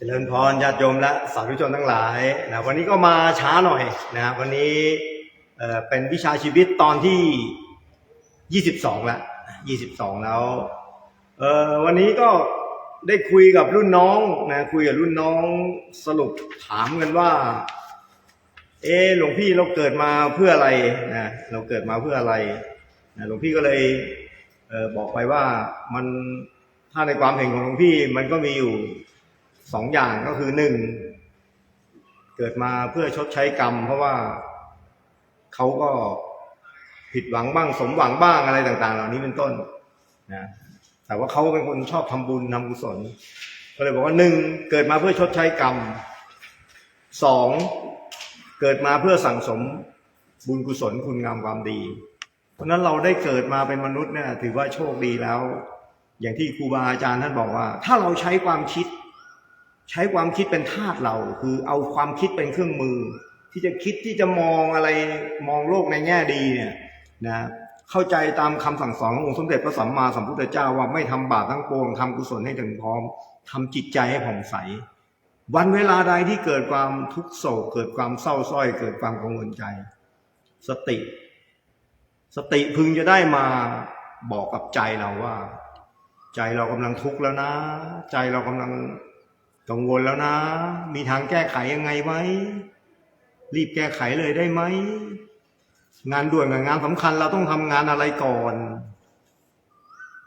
เจริญพรญาติโยมและสาธุชนทั้งหลายนะวันนี้ก็มาช้าหน่อยนะวันนี้เอ่อเป็นวิชาชีวิตตอนที่ 22แล้ว22 แล้วเอ่อวันนี้ก็ได้คุยกับรุ่นน้องนะคุยกับรุ่นน้องสรุปถามกันว่า เออหลวงพี่เราเกิดมาเพื่ออะไรนะเราเกิดมาเพื่ออะไรนะหลวงพี่ก็เลยเออบอกไปว่ามันถ้าในความเห็นของหลวงพี่มันก็มีอยู่ สองอย่างก็คือหนึ่งเกิดมาเพื่อชดใช้กรรม เพราะว่าเขาก็ผิดหวังบ้าง สมหวังบ้างอะไรต่าง ๆ เหล่านี้เป็นต้นนะแต่ว่าเขาเป็นคนชอบทำบุญทำกุศล ก็เลยบอกว่าหนึ่งเกิดมาเพื่อชดใช้กรรมสองเกิดมาเพื่อสั่งสมบุญกุศลคุณงามความดี เพราะนั้นเราได้เกิดมาเป็นมนุษย์เนี่ยถือว่าโชคดีแล้ว อย่างที่ครูบาอาจารย์ท่านบอกว่า ถ้าเราใช้ความคิด ใช้ความคิดเป็นทาสเรา คือเอาความคิดเป็นเครื่องมือ ที่จะคิดที่จะมองอะไรมองโลกในแง่ดีเนี่ยนะเข้าใจตามคำสั่งสอนขององค์สมเด็จพระสัมมาสัมพุทธเจ้าว่าไม่ทำบาปทั้งปวงทำกุศลให้ถึงพร้อมทำจิตใจให้ผ่องใส วันเวลาใดที่เกิดความทุกโศก เกิดความเศร้าส้อย เกิดความกังวลใจ สติ สติพึงจะได้มาบอกกับใจเราว่า ใจเรากำลังทุกข์แล้วนะ ใจเรากำลัง กังวลแล้วนะ มีทางแก้ไขยังไงไหม รีบแก้ไขเลยได้ไหม งานด่วนกับงานสำคัญเราต้องทำงานอะไรก่อน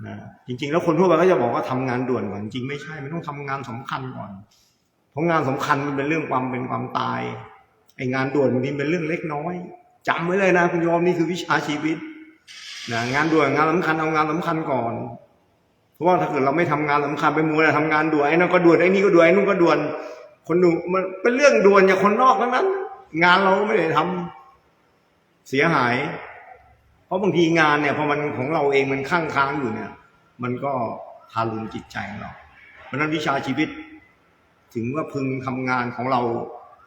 นะจริง ๆ แล้วคนทั่วไปก็จะบอกว่าทำงานด่วนก่อน จริงไม่ใช่ มันต้องทำงานสำคัญก่อน เพราะงานสำคัญมันเป็นเรื่องความเป็นความตาย ไอ้งานด่วนบางทีเป็นเรื่องเล็กน้อยจำไว้เลยนะคุณโยมนี่คือวิชาชีวิตนะงานด่วนงานสำคัญเอางานสำคัญก่อน ราะว่าถ้าเกิดเราไม่ทำงานสำคัญไปมัวแต่ทำงานด่วนไอ้นั่นก็ด่วนไอ้นี่ก็ด่วนไอ้นู่นก็ด่วน คนหนุ่มมันเป็นเรื่องด่วนจากคนนอกทั้งนั้น งานเราไม่ได้ทำเสียหาย เพราะบางทีงานเนี่ยพอมันของเราเองมันข้างค้างอยู่เนี่ย มันก็ทารุณจิตใจของเราเพราะนั้นวิชาชีวิต ถึงว่าพึงทำงานของเรา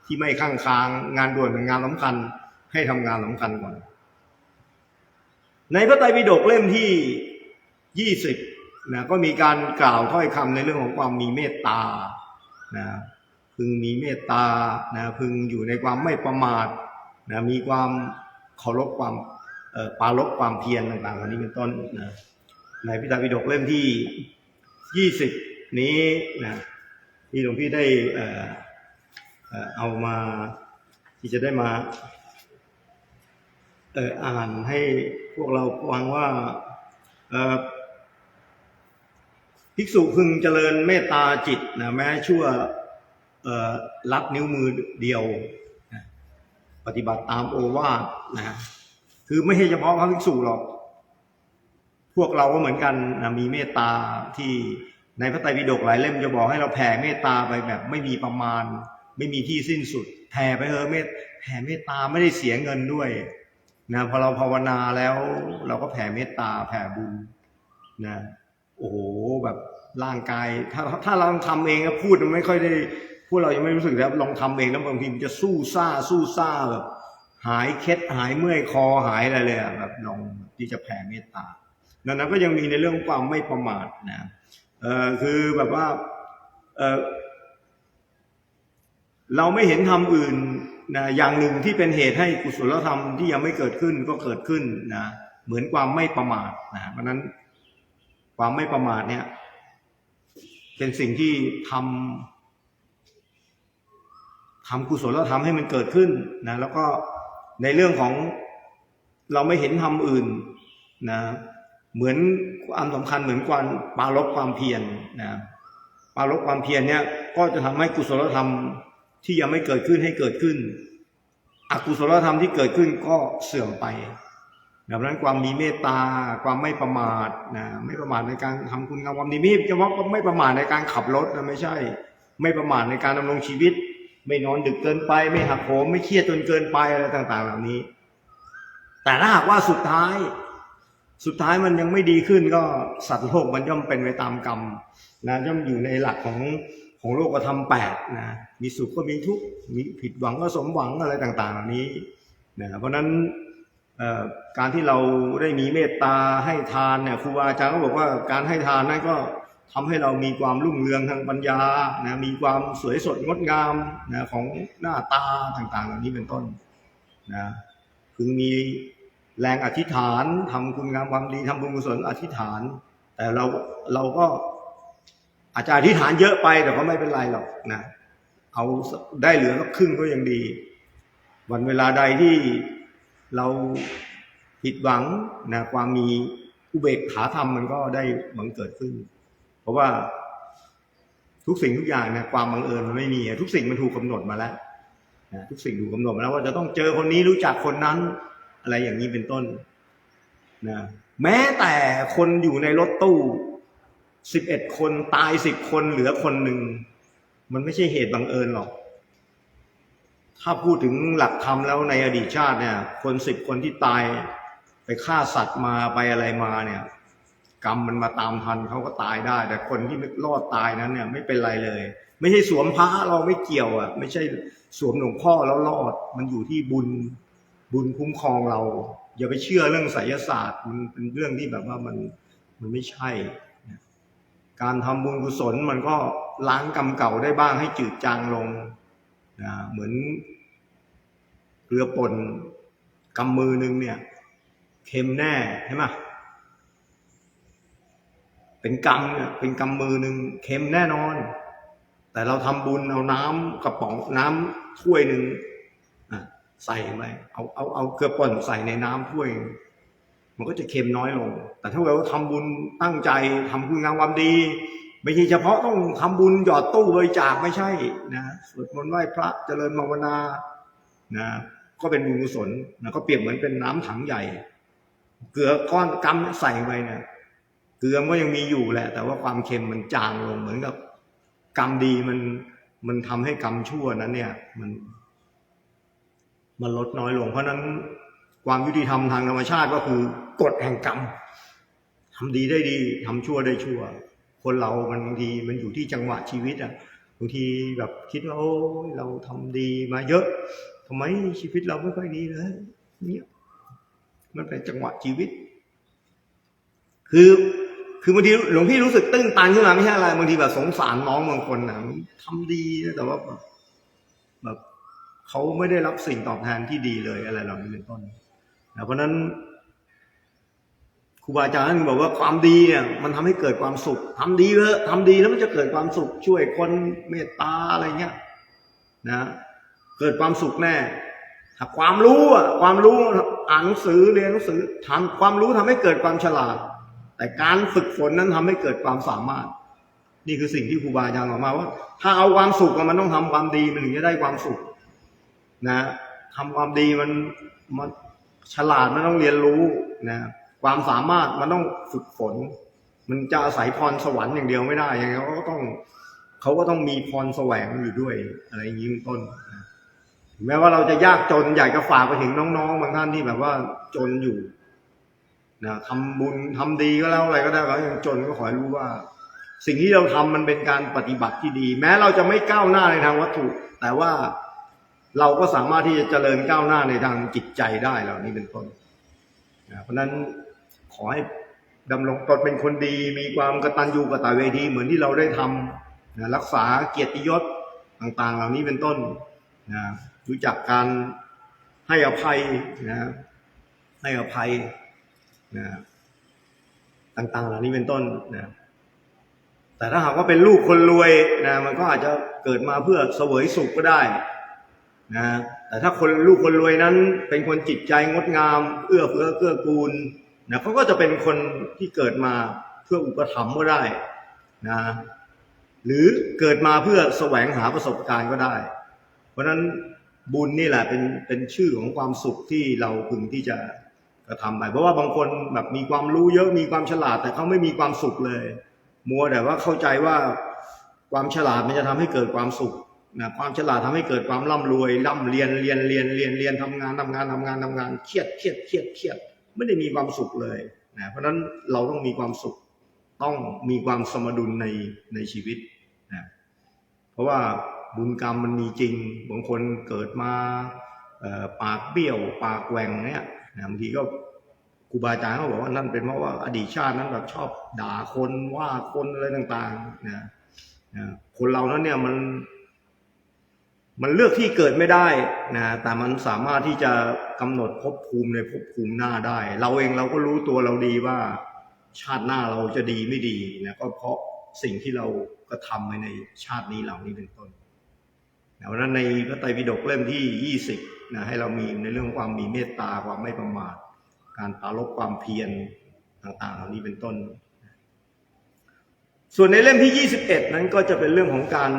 ที่ไม่ข้างค้าง งานด่วนเป็นงานสำคัญ ให้ทำงานสำคัญก่อนในพระไตรปิฎกเล่มที่ยี่สิบ นะก็มีการกล่าวถ้อยคำในเรื่องของความมีเมตตานะพึงมีเมตตานะพึงอยู่ในความไม่ประมาทนะมีความเคารพความเอ่อปารบความเพียรต่างๆเหล่านี้เป็นต้นนะในพระไตรปิฎกเล่มที่ยี่สิบนี้นะที่หลวงพี่ได้เอ่อเอ่อเอามาที่จะได้มาเอ่ออ่านให้พวกเราฟังว่าเอ่อ ภิกษุพึงเจริญเมตตาจิตนะแม้ชั่วเอ่อลัดนิ้วมือเดียวนะปฏิบัติตามโอวาทนะคือไม่ใช่เฉพาะพระภิกษุหรอก พวกเราก็เหมือนกันนะมีเมตตาที่ในพระไตรปิฎกหลายเล่มจะบอกให้เราแผ่เมตตาไปแบบไม่มีประมาณ ไม่มีที่สิ้นสุดแผ่ไปเถอเมตแผ่เมตตาไม่ได้เสียเงินด้วยนะพอเราภาวนาแล้วเราก็แผ่เมตตาแผ่บุญนะ โอ้โหแบบร่างกาย ถ้าถ้าเราทำเองก็พูดมันไม่ค่อยได้พวกเรายังไม่รู้สึกแล้วลองทำเองแล้วบางทีมันจะสู้ซ่าสู้ซ่าแบบ หายเคล็ดหายเมื่อยคอหายอะไรเลยแบบลองที่จะแผ่เมตตาดังนั้นก็ยังมีในเรื่องความไม่ประมาทนะเออคือแบบว่าเออเราไม่เห็นธรรมอื่นนะอย่างหนึ่งที่เป็นเหตุให้กุศลธรรมที่ยังไม่เกิดขึ้นก็เกิดขึ้นนะเหมือนความไม่ประมาทนะเพราะนั้น ความไม่ประมาทเนี่ย เป็นสิ่งที่ทำทำกุศลธรรมให้มันเกิดขึ้นนะแล้วก็ในเรื่องของเราไม่เห็นธรรมอื่นนะเหมือนความสำคัญเหมือนความปรารบความเพียรนะปรารบความเพียรเนี่ย ก็จะทำให้กุศลธรรมที่ยังไม่เกิดขึ้นให้เกิดขึ้น อกุศลธรรมที่เกิดขึ้นก็เสื่อมไป ดังนั้นความมีเมตตาความไม่ประมาทนะไม่ประมาทในการทำคุณงามความดีม่จะว่าไม่ประมาทในการขับรถนะไม่ใช่ ไม่ประมาทในการดำรงชีวิต ไม่นอนดึกเกินไป ไม่หักโหมไม่เครียดจนเกินไปอะไรต่าง ๆ เหล่านี้ แต่ถ้าหากว่าสุดท้าย สุดท้ายมันยังไม่ดีขึ้นก็สัตว์โลกมันย่อมเป็นไปตามกรรมนะย่อมอยู่ในหลักของของโลกธรรมแปดนะมีสุขก็มีทุกข์มีผิดหวังก็สมหวังอะไรต่าง ๆ เหล่านี้นะเพราะฉะนั้น การที่เราได้มีเมตตาให้ทานเนี่ยครูบาอาจารย์ก็บอกว่าการให้ทานนั้นก็ทำให้เรามีความรุ่งเรืองทางปัญญานะมีความสวยสดงดงามนะของหน้าตาต่างๆ เหล่านี้เป็นต้นนะพึงมีแรงอธิษฐานทำคุณงามความดีทำบุญกุศลอธิษฐาน แต่เราเราก็อาจจะอธิษฐานเยอะไปแต่ก็ไม่เป็นไรหรอกนะเอาได้เหลือสักครึ่งก็ยังดี วันเวลาใดที่ เราผิดหวังนะความมีอุเบกขาธรรมมันก็ได้บังเกิดขึ้น เพราะว่าทุกสิ่งทุกอย่างนะความบังเอิญมันไม่มี ทุกสิ่งมันถูกกาหนดมาแล้วนะทุกสิ่งถูกกาหนดมาแล้วว่าจะต้องเจอคนนี้รู้จักคนนั้น อะไรอย่างนี้เป็นต้นนะแม้แต่คนอยู่ในรถตู้สิบเอ็ดคนตายสิบคนเหลือคนหนึ่ง มันไม่ใช่เหตุบังเอิญหรอก ถ้าพูดถึงหลักธรรมแล้วในอดีตชาติเนี่ย คนสิบคนที่ตายไปฆ่าสัตว์มาไปอะไรมาเนี่ย กรรมมันมาตามทันเขาก็ตายได้ แต่คนที่รอดตายนั้นเนี่ย ไม่เป็นไรเลย ไม่ใช่สวมพระเราไม่เกี่ยวอะ ไม่ใช่สวมหลวงพ่อแล้วรอด มันอยู่ที่บุญบุญคุ้มครองเรา อย่าไปเชื่อเรื่องไสยศาสตร์ มันเป็นเรื่องที่แบบว่ามันมันไม่ใช่ การทำบุญกุศลมันก็ล้างกรรมเก่าได้บ้างให้จืดจางลง นะเหมือนเกลือป่นกำมือหนึงเนี่ยเค็มแน่ใช่ไหมเป็นกำเนี่ยเป็นกำมือหนึ่งเค็มแน่นอน แต่เราทำบุญเอาน้ำกระป๋องน้ำถ้วยหนึ่งใส่ไปเอาเอาเอาเกลือป่นใส่ในน้ำถ้วย มันก็จะเค็มน้อยลง แต่ถ้าเราทำบุญตั้งใจทำคุณงามความดี ไม่ใช่เฉพาะต้องทำบุญหยอดตู้บริจาคไม่ใช่นะสวดมนต์ไหว้พระเจริญภาวนานะก็เป็นบุญกุศลนะก็เปรียบเหมือนเป็นน้ำถังใหญ่ เกลือก้อนกำใส่ไปเนี่ยเกลือมันก็ยังมีอยู่แหละ แต่ว่าความเค็มมันจางลงเหมือนกับกรรมดีมันมันทำให้กรรมชั่วนั้น เนี่ย มัน มันลดน้อยลง เพราะนั้นความยุติธรรมทางธรรมชาติก็คือกฎแห่งกรรมทำดีได้ดีทำชั่วได้ชั่ว คนเรามันบางทีมันอยู่ที่จังหวะชีวิตอะบางทีแบบคิดว่าโอ้ยเราทำดีมาเยอะทำไมชีวิตเราไม่ค่อยดีเลยเนี่ยมันเป็นจังหวะชีวิต คือคือบางทีหลวงพี่รู้สึกตื้นตันขึ้นมาไม่ใช่อะไรบางทีแบบสงสารน้องบางคนนะทำดีแต่ว่าแบบแบบเขาไม่ได้รับสิ่งตอบแทนที่ดีเลยอะไรเหล่านี้เป็นต้นนะเพราะนั้น ครูบาอาจารย์บอกว่าความดีเนี่ยมันทำให้เกิดความสุขทำดีเถอะทำดีแล้วมันจะเกิดความสุข ช่วยคนเมตตาอะไรเงี้ยนะเกิดความสุขแน่ถ้าความรู้อะความรู้อ่านหนังสือเรียนหนังสือทำความรู้ทำให้เกิดความฉลาด แต่การฝึกฝนนั้นทำให้เกิดความสามารถ นี่คือสิ่งที่ครูบาอาจารย์บอกมาว่า ถ้าเอาความสุขมันต้องทำความดีมันถึงจะได้ความสุข นะทำความดีมันมันฉลาดมันต้องเรียนรู้นะ ความสามารถมันต้องฝึกฝน มันจะอาศัยพรสวรรค์อย่างเดียวไม่ได้ยังไงเขาก็ต้องเขาก็ต้องมีพรแสวงอยู่ด้วย อะไรอย่างนี้เป็นต้นนะแม้ว่าเราจะยากจนอยากจะฝากไปถึงน้องๆบางท่านที่แบบว่าจนอยู่นะทำบุญทำดีก็แล้วอะไรก็ได้ก็ยังจนก็ขอให้รู้ว่า สิ่งที่เราทำมันเป็นการปฏิบัติที่ดี แม้เราจะไม่ก้าวหน้าในทางวัตถุ แต่ว่าเราก็สามารถที่จะเจริญก้าวหน้าในทางจิตใจได้เหล่านี้เป็นต้นนะเพราะฉะนั้น ขอให้ดำรงตนเป็นคนดี มีความกตัญญูกตเวทีเหมือนที่เราได้ทำนะรักษาเกียรติยศต่างๆ เหล่านี้เป็นต้นนะรู้จักการให้อภัยนะให้อภัยนะต่าง ๆ เหล่านี้เป็นต้นนะแต่ถ้าหากว่าเป็นลูกคนรวยนะมันก็อาจจะเกิดมาเพื่อเสวยสุขก็ได้นะแต่ถ้าคนลูกคนรวยนั้น เป็นคนจิตใจงดงาม เอื้อเฟื้อเกื้อกูล นะเขาก็จะเป็นคนที่เกิดมาเพื่ออุปถัมภ์ก็ได้นะหรือเกิดมาเพื่อแสวงหาประสบการณ์ก็ได้ เพราะนั้นบุญนี่แหละเป็นเป็นชื่อของความสุขที่เราพึงที่จะกระทำไป เพราะว่าบางคนแบบมีความรู้เยอะมีความฉลาด แต่เขาไม่มีความสุขเลย มัวแต่ว่าเข้าใจว่าความฉลาดมันจะทำให้เกิดความสุขนะความฉลาดทำให้เกิดความร่ำรวยร่ำเรียนเรียนเรียนเรียนเรียนทำงานทำงานทำงานทำงานเครียดเครียดเครียดเครียด ไม่ได้มีความสุขเลยนะเพราะฉะนั้นเราต้องมีความสุขต้องมีความสมดุลในในชีวิตนะเพราะว่าบุญกรรมมันมีจริงบางคนเกิดมาปากเบี้ยว ปากแหว่งเนี่ยนะบางทีก็ครูบาอาจารย์เขาบอกว่านั่นเป็นเพราะว่าอดีตชาตินั้นแบบชอบด่าคนว่าคนอะไรต่างๆนะนะคนเรานั้นเนี่ยมัน มันเลือกที่เกิดไม่ได้นะแต่มันสามารถที่จะกำหนดภพภูมิในภพภูมิหน้าได้ เราเองเราก็รู้ตัวเราดีว่า ชาติหน้าเราจะดีไม่ดีนะก็เพราะสิ่งที่เรากระทำไปในชาตินี้เหล่านี้เป็นต้นนะเพราะฉะนั้นในพระไตรปิฎกเล่มที่ 20นะให้เรามีในเรื่องความมีเมตตาความไม่ประมาทการปรารบความเพียรต่างๆ เหล่านี้เป็นต้น ส่วนในเล่มที่ 21 นั้นก็จะเป็นเรื่องของการ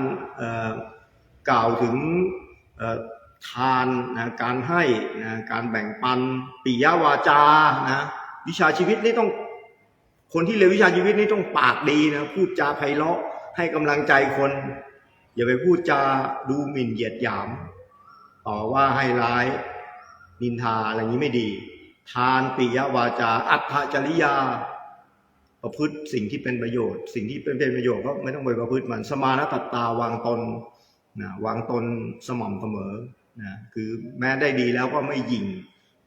กล่าวถึงทานนะการให้นะการแบ่งปันปิยวาจานะวิชาชีวิตนี่ต้อง คนที่เรียนวิชาชีวิตนี่ต้องปากดีนะพูดจาไพเราะให้กำลังใจคน อย่าไปพูดจาดูหมิ่นเหยียดหยาม ต่อว่าให้ร้ายนินทาอะไรนี้ไม่ดี ทานปิยวาจา อัตถจริยา ประพฤติสิ่งที่เป็นประโยชน์ สิ่งที่เป็นเป็นประโยชน์ก็ไม่ต้องไปประพฤติมันสมานตัตตาวางตน นะวางตนสม่ำเสมอนะคือแม้ได้ดีแล้วก็ไม่หยิ่ง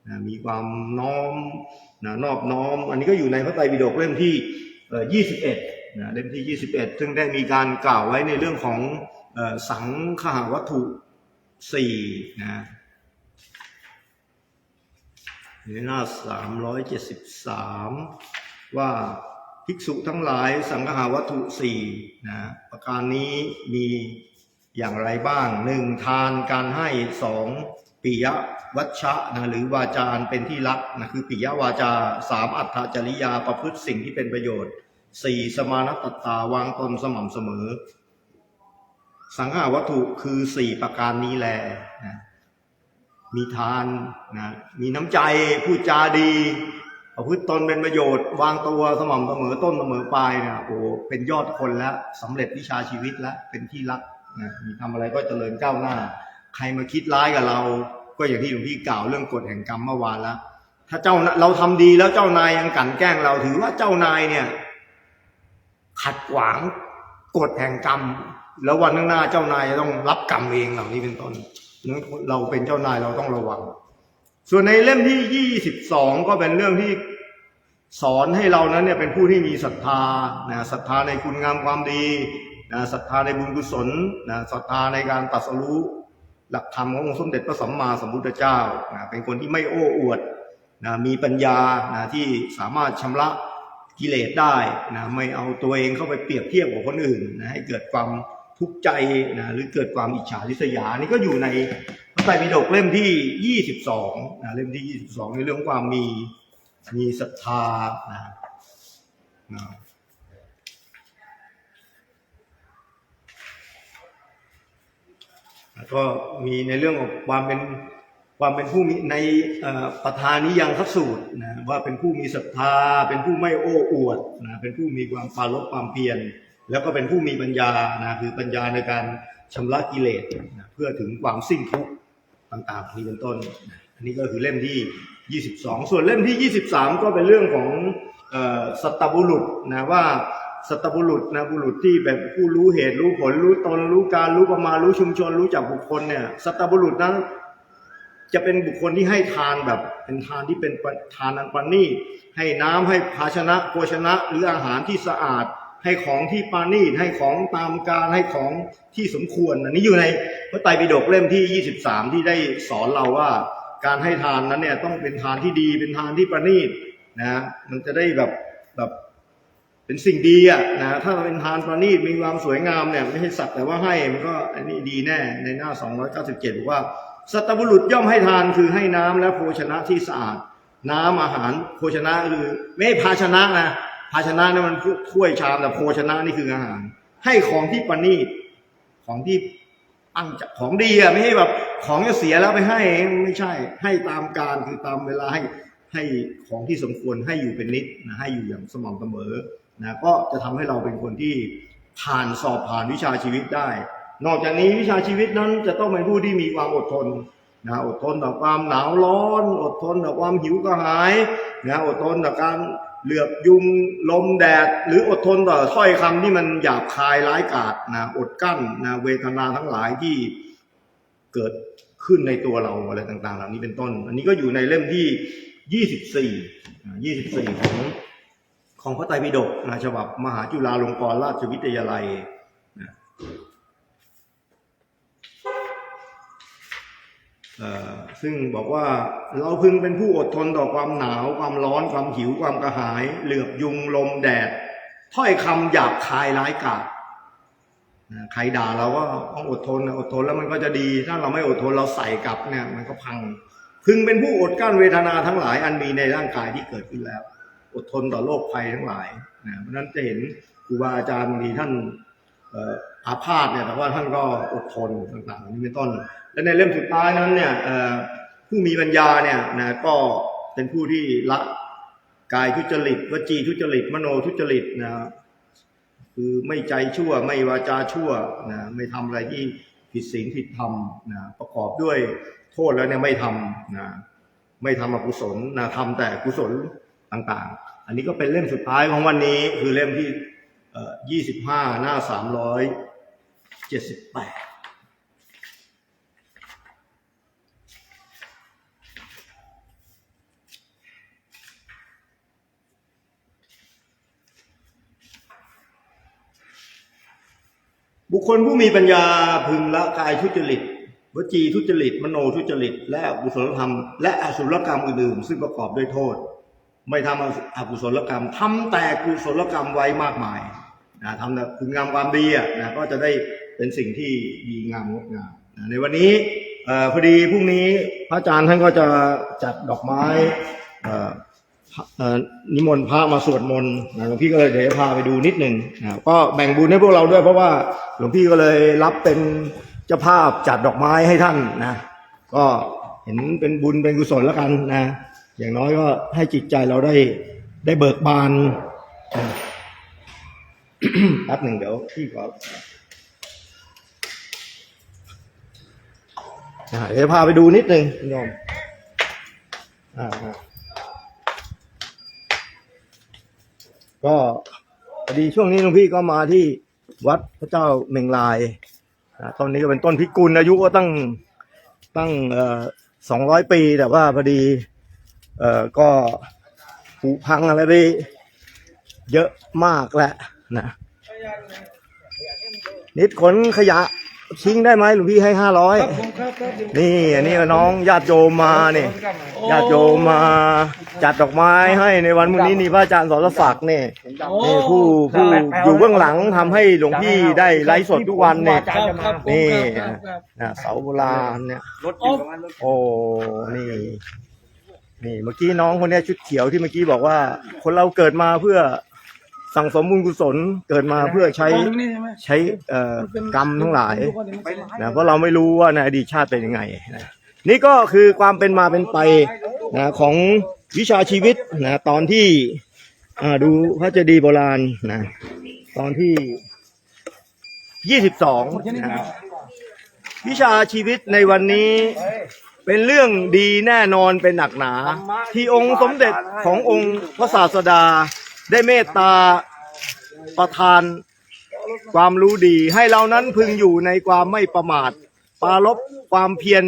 นะมีความน้อมนะนอบน้อม อันนี้ก็อยู่ในพระไตรปิฎกเล่มที่เอ่อ21นะเล่มที่ 21 ซึ่งได้มีการกล่าวไว้ในเรื่องของอสังขหวัตถุ4นะในหน้า 373 ว่าภิกษุทั้งหลายสังฆาวัตถุสี่นะประการนี้มี อย่างไรบ้างหนึ่งทานการให้สองปิยวัชชะนะหรือวาจานเป็นที่รักนะคือปิยวาจาสามอัตถจริยาประพฤติสิ่งที่เป็นประโยชน์สี่สมานตัตตาวางตนสม่ำเสมอ สังฆาวัตถุคือสี่ประการนี้แลนะมีทานนะมีน้ำใจพูดจาดีประพฤติตนเป็นประโยชน์ วางตัวสม่ำเสมอต้นเสมอปลายนี่ยโอ้เป็นยอดคนแล้วสำเร็จวิชาชีวิตแล้วเป็นที่รัก นะมีทำอะไรก็เจริญก้าวหน้า ใครมาคิดร้ายกับเรา ก็อย่างที่หลวงพี่กล่าวเรื่องกฎแห่งกรรมเมื่อวานแล้วถ้าเจ้าเราทำดีแล้วเจ้านายยังกลั่นแกล้งเราถือว่าเจ้านายเนี่ย ขัดขวางกฎแห่งกรรม แล้ววันข้างหน้าเจ้านายจะต้องรับกรรมเองเหล่านี้เป็นต้นนั้นเราเป็นเจ้านายเราต้องระวัง ส่วนในเล่มที่ยี่สิบสองก็เป็นเรื่องที่สอนให้เรานั้นเนี่ยเป็นผู้ที่มีศรัทธานะศรัทธาในคุณงามความดี นะศรัทธาในบุญกุศลนะศรัทธาในการตรัสรู้หลักธรรมขององค์สมเด็จพระสัมมาสัมพุทธเจ้านะเป็นคนที่ไม่โอ้อวดนะมีปัญญานะที่สามารถชำระกิเลสได้นะไม่เอาตัวเองเข้าไปเปรียบเทียบกับคนอื่นนะให้เกิดความทุกข์ใจนะหรือเกิดความอิจฉาริษยานี่ก็อยู่ในพระไตรปิฎกเล่มที่ 22นะเล่มที่ 22 ในเรื่องความมีมีศรัทธานะนะแล้ว ก็มีในเรื่องของความเป็นความเป็นผู้มีในประธานิยังคสูตรนะว่าเป็นผู้มีศรัทธา เป็นผู้ไม่โอ้อวดนะเป็นผู้มีความปารบความเพียรแล้วก็เป็นผู้มีปัญญานะคือปัญญาในการชำระกิเลสนะเพื่อถึงความสิ้นทุกข์ต่างๆนี้เป็นต้นนะอันนี้ก็คือเล่มที่ 22 ส่วนเล่มที่ 23 ก็เป็นเรื่องของออสัตบุรุษนะว่า สัตบุรุษนะบุรุษที่แบบผู้รู้เหตุรู้ผลรู้ตนรู้การรู้ประมาณรู้ชุมชน รู้จักบุคคลเนี่ยสัตบุรุษนั้น จะเป็นบุคคลที่ให้ทานแบบ เป็นทานที่เป็นทานอันปานีให้น้ำให้ภาชนะโภชนะหรืออาหารที่สะอาด ให้ของที่ปานีให้ของตามการให้ของที่สมควรอันนี้อยู่ในพระไตรปิฎกเล่มที่ 23 ที่ได้สอนเราว่า การให้ทานนั้นเนี่ยต้องเป็นทานที่ดีเป็นทานที่ประณีตนะมันจะได้แบบแบบ เป็นสิ่งดีอะนะถ้าเป็นทานประณีตมีความสวยงามเนี่ยไม่ใช่สักแต่ว่าให้มันก็อันนี้ดีแน่ในหน้า 297บอกว่าสัตบุรุษย่อมให้ทานคือให้น้ำและโภชนะที่สะอาด น้ำอาหารโภชนะคือไม่ภาชนะนะภาชนะนี่มันถ้วยชามแต่โภชนะนี่คืออาหาร ให้ของที่ประณีตของที่ตั้งจากของดีอะไม่ใช่แบบของจะเสียแล้วไปให้ไม่ใช่ ให้ตามการคือตามเวลาให้ให้ของที่สมควรให้อยู่เป็นนิดนะให้อยู่อย่างสม่ำเสมอ นะก็จะทำให้เราเป็นคนที่ผ่านสอบผ่านวิชาชีวิตได้ นอกจากนี้วิชาชีวิตนั้นจะต้องเป็นผู้ที่มีความอดทนนะอดทนต่อความหนาวร้อน อดทนต่อความหิวกระหายนะอดทนต่อการเหลือบยุงลมแดด หรืออดทนต่อถ้อยคำที่มันหยาบคายร้ายกาจนะอดกั้นนะเวทนาทั้งหลายที่เกิดขึ้นในตัวเราอะไรต่างๆ เหล่านี้เป็นต้น อันนี้ก็อยู่ในเล่มที่ยี่สิบสี่ยี่สิบสี่ของ ของพระไตรปิฎกนะฉบับมหาจุฬาลงกรณราชวิทยาลัยนะซึ่งบอกว่าเราพึงเป็นผู้อดทนต่อความหนาว ความร้อนความหิวความกระหาย เหลือบยุงลมแดด ถ้อยคำหยาบคายร้ายกาจใครด่าเราก็ต้องอดทนอดทนแล้วมันก็จะดี ถ้าเราไม่อดทนเราใส่กลับเนี่ยมันก็พัง พึงเป็นผู้อดกั้นเวทนาทั้งหลายอันมีในร่างกายที่เกิดขึ้นแล้ว อดทนต่อโรคภัยทั้งหลายนะเพราะนั้นจะเห็นครูบาอาจารย์บางทีท่านอาพาธเนี่ยแต่ว่าท่านก็อดทนต่างๆนี้เป็นต้น และในเล่มสุดท้ายนั้นเนี่ยผู้มีปัญญาเนี่ยนะก็เป็นผู้ที่ละกายทุจริตวจีทุจริต มโนทุจริตนะคือไม่ใจชั่วไม่วาจาชั่วนะไม่ทำอะไรที่ผิดศีลผิดธรรมนะประกอบด้วยโทษแล้วเนี่ยไม่ทำนะไม่ทำอกุศลนะทำแต่กุศล ต่างๆ อันนี้ก็เป็นเล่มสุดท้ายของวันนี้คือเล่มที่เอ่อ25 หน้า 378บุคคลผู้มีปัญญาพึงละกายทุจริต วจีทุจริต มโนทุจริต และอกุศลธรรม และอสุรกรรมอื่นๆซึ่งประกอบด้วยโทษ ไม่ทำอกุศลกรรมทำแต่กุศลกรรมไว้มากมายนะทำแต่คุณงามความดีอะนะก็จะได้เป็นสิ่งที่ดีงามงดงามนะในวันนี้พอดีพรุ่งนี้พระอาจารย์ท่านก็จะจัดดอกไม้นิมนต์พระมาสวดมนต์นะหลวงพี่ก็เลยเดี๋ยวจะพาไปดูนิดหนึ่งนะก็แบ่งบุญให้พวกเราด้วย เพราะว่าหลวงพี่ก็เลยรับเป็นเจ้าภาพจัดดอกไม้ให้ท่านนะ ก็เห็นเป็นบุญเป็นกุศลแล้วกันนะ อย่างน้อยก็ให้จิตใจเราได้ได้เบิกบานแป๊บหนึ่งเดี๋ยวพี่ขอเดี๋ยวพาไปดูนิดหนึ่งคุณโยมอ่าอ่าก็พอดีช่วงนี้หลวงพี่ก็มาที่วัดพระเจ้าเมงลายต้นนี้ก็เป็นต้นพิกุลอายุก็ตั้งตั้งเอ่อสองร้อยปี แต่ว่าพอดี เอ่อก็ผุพังอะไรไปเยอะมากแหละนะนิดขนขยะทิ้งได้ไหมหลวงพี่ให้ห้าร้อยครับผมครับครับเดี๋ยวนี่อันนี้น้องญาติโยมมาเนี่ยญาติโยมมาจัดดอกไม้ให้ในวันพรุ่งนี้นี่พระอาจารย์สรศักดิ์เนี่ยโอ้นี่ผู้ผู้อยู่เบื้องหลังทำให้หลวงพี่ได้ไลฟ์สดทุกวันเนี่ย ครับครับผมนี่ ครับครับนะเสาโบราณเนี่ย รถอยู่ประมาณรถ โอ้ นี่ นี่เมื่อกี้น้องคนเนี้ยชุดเขียวที่เมื่อกี้บอกว่า คนเราเกิดมาเพื่อสั่งสมบุญกุศลเกิดมาเพื่อใช้ตรงนี้ใช่ไหมใช้เอ่อมันเป็นกรรมทั้งหลายไปไหนนะเพราะเราไม่รู้ว่าในอดีตชาติเป็นยังไงนะนี่ก็คือความเป็นมาเป็นไปนะของวิชาชีวิตนะตอนที่อ่าดูพระเจดีย์โบราณนะตอนที่ยี่สิบสองนะวิชาชีวิตในวันนี้ เป็นเรื่องดีแน่นอนเป็นหนักหนา ที่องค์สมเด็จขององค์พระศาสดาได้เมตตาประทานความรู้ดี ให้เรานั้นพึงอยู่ในความไม่ประมาทปรารบความเพียร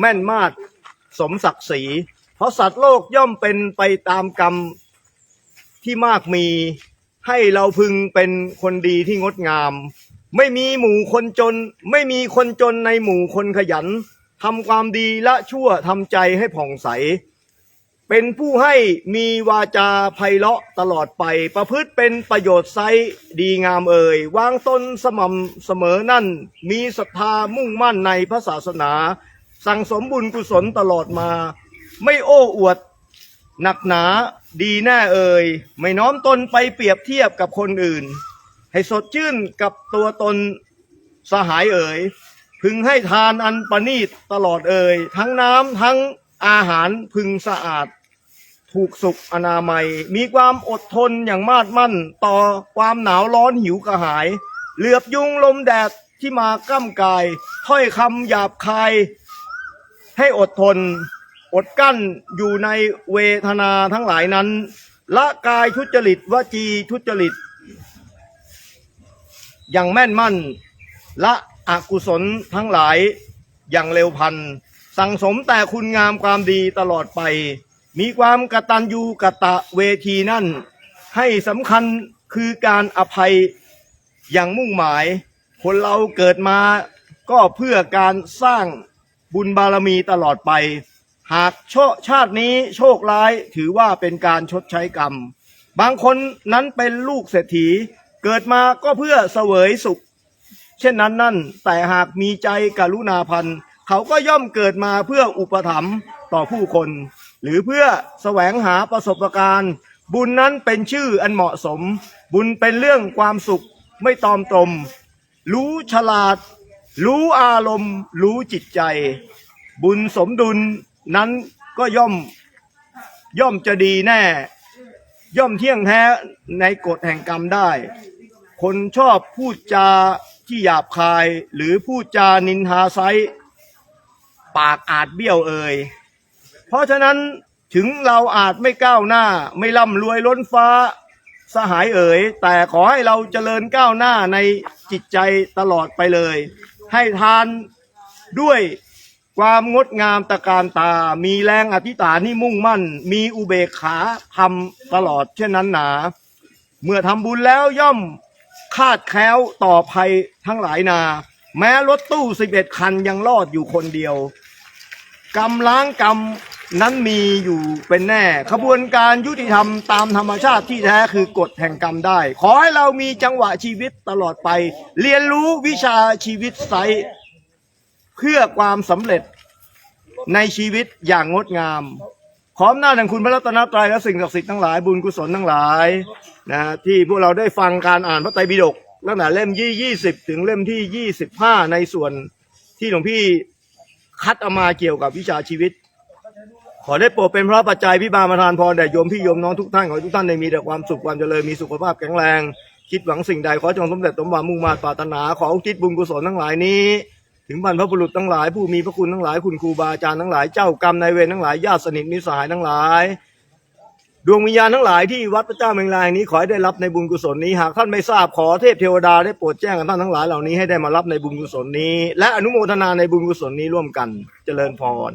แม่นมาดสมศักดิ์ศรีเพราะสัตว์โลกย่อมเป็นไปตามกรรมที่มากมีให้เราพึงเป็นคนดีที่งดงาม ไม่มีหมู่คนจน ไม่มีคนจนในหมู่คนขยัน ทำความดีละชั่วทำใจให้ผ่องใส เป็นผู้ให้มีวาจาไพเราะตลอดไป ประพฤติเป็นประโยชน์ไซดีงามเอ่ยวางตนสม่ำเสมอนั่น มีศรัทธามุ่งมั่นในพระศาสนา สั่งสมบุญกุศลตลอดมา ไม่โอ้อวดหนักหนาดีแน่เอ่ยไม่น้อมตนไปเปรียบเทียบกับคนอื่น ให้สดชื่นกับตัวตนสหายเอ่ย พึงให้ทานอันประณีตตลอดเอ่ยทั้งน้ำทั้งอาหารพึงสะอาด ถูกสุขอนามัย มีความอดทนอย่างมาดมั่น ต่อความหนาวร้อนหิวกระหาย เหลือบยุงลมแดดที่มาก้ำกาย ถ้อยคำหยาบคาย ให้อดทน อดกั้นอยู่ในเวทนาทั้งหลายนั้น ละกายทุจริตวจีทุจริต อย่างแม่นมั่น ละ อกุศลทั้งหลายอย่างเร็วพัน สั่งสมแต่คุณงามความดีตลอดไป มีความกตัญญูกะตะเวทีนั่น ให้สำคัญคือการอภัยอย่างมุ่งหมาย คนเราเกิดมาก็เพื่อการสร้างบุญบารมีตลอดไป หากโชชาตินี้โชคร้ายถือว่าเป็นการชดใช้กรรม บางคนนั้นเป็นลูกเศรษฐี เกิดมาก็เพื่อเสวยสุข เช่นนั้นนั่น แต่หากมีใจกรุณาพันเขาก็ย่อมเกิดมาเพื่ออุปถัมภ์ต่อผู้คน หรือเพื่อแสวงหาประสบการณ์ บุญนั้นเป็นชื่ออันเหมาะสม บุญเป็นเรื่องความสุขไม่ตอมตรมรู้ฉลาด รู้อารมณ์ รู้จิตใจ บุญสมดุลนั้นก็ย่อมย่อมจะดีแน่ ย่อมเที่ยงแท้ในกฎแห่งกรรมได้ คนชอบพูดจา ที่หยาบคาย หรือพูดจานินทาไซปากอาจเบี้ยวเอ่ยเพราะฉะนั้นถึงเราอาจไม่ก้าวหน้า ไม่ร่ำรวยล้นฟ้าสหายเอ๋ยแต่ขอให้เราเจริญก้าวหน้าในจิตใจตลอดไปเลย ให้ทานด้วยความงดงามตะการตา มีแรงอธิษฐานที่มุ่งมั่น มีอุเบกขาทำตลอดเช่นนั้นหนา เมื่อทำบุญแล้วย่อม คาดแคล้วต่อภัยทั้งหลายนา แม้รถตู้สิบเอ็ดคันยังรอดอยู่คนเดียวกรรมล้างกรรมนั้นมีอยู่เป็นแน่ ขบวนการยุติธรรมตามธรรมชาติที่แท้คือกฎแห่งกรรมได้ ขอให้เรามีจังหวะชีวิตตลอดไป เรียนรู้วิชาชีวิตไซเพื่อความสำเร็จในชีวิตอย่างงดงาม ขออำนาแห่งคุณพระรัตนตรัยและสิ่งศักดิ์สิทธิ์ทั้งหลายบุญกุศลทั้งหลายนะที่พวกเราได้ฟังการอ่านพระไตรปิฎกตั้งแต่เล่มยี่ยี่สิบถึงเล่มที่ยี่สิบห้าในส่วนที่หลวงพี่คัดเอามาเกี่ยวกับวิชาชีวิต ขอได้โปรดเป็นพระปัจจัยพิบาลประทานพรแด่โยมพี่โยมน้องทุกท่านขอให้ทุกท่านได้มีแต่ความสุขความเจริญมีสุขภาพแข็งแรง คิดหวังสิ่งใดขอจงสำเร็จสมหวังมุ่งมาตรปรารถนาขออุทิศบุญกุศลทั้งหลายนี้ ถึงบรรพบุรุษทั้งหลาย ผู้มีพระคุณทั้งหลายคุณครูบาอาจารย์ทั้งหลายเจ้ากรรมนายเวรทั้งหลายญาติสนิทมิตรสหายทั้งหลาย ดวงวิญญาณทั้งหลายที่วัดพระเจ้าเมืองลายนี้ขอให้ได้รับในบุญกุศลนี้หากท่านไม่ทราบขอเทพเทวดาได้โปรดแจ้งกับท่านทั้งหลายเหล่านี้ให้ได้มารับในบุญกุศลนี้ และอนุโมทนาในบุญกุศลนี้ร่วมกันเจริญพร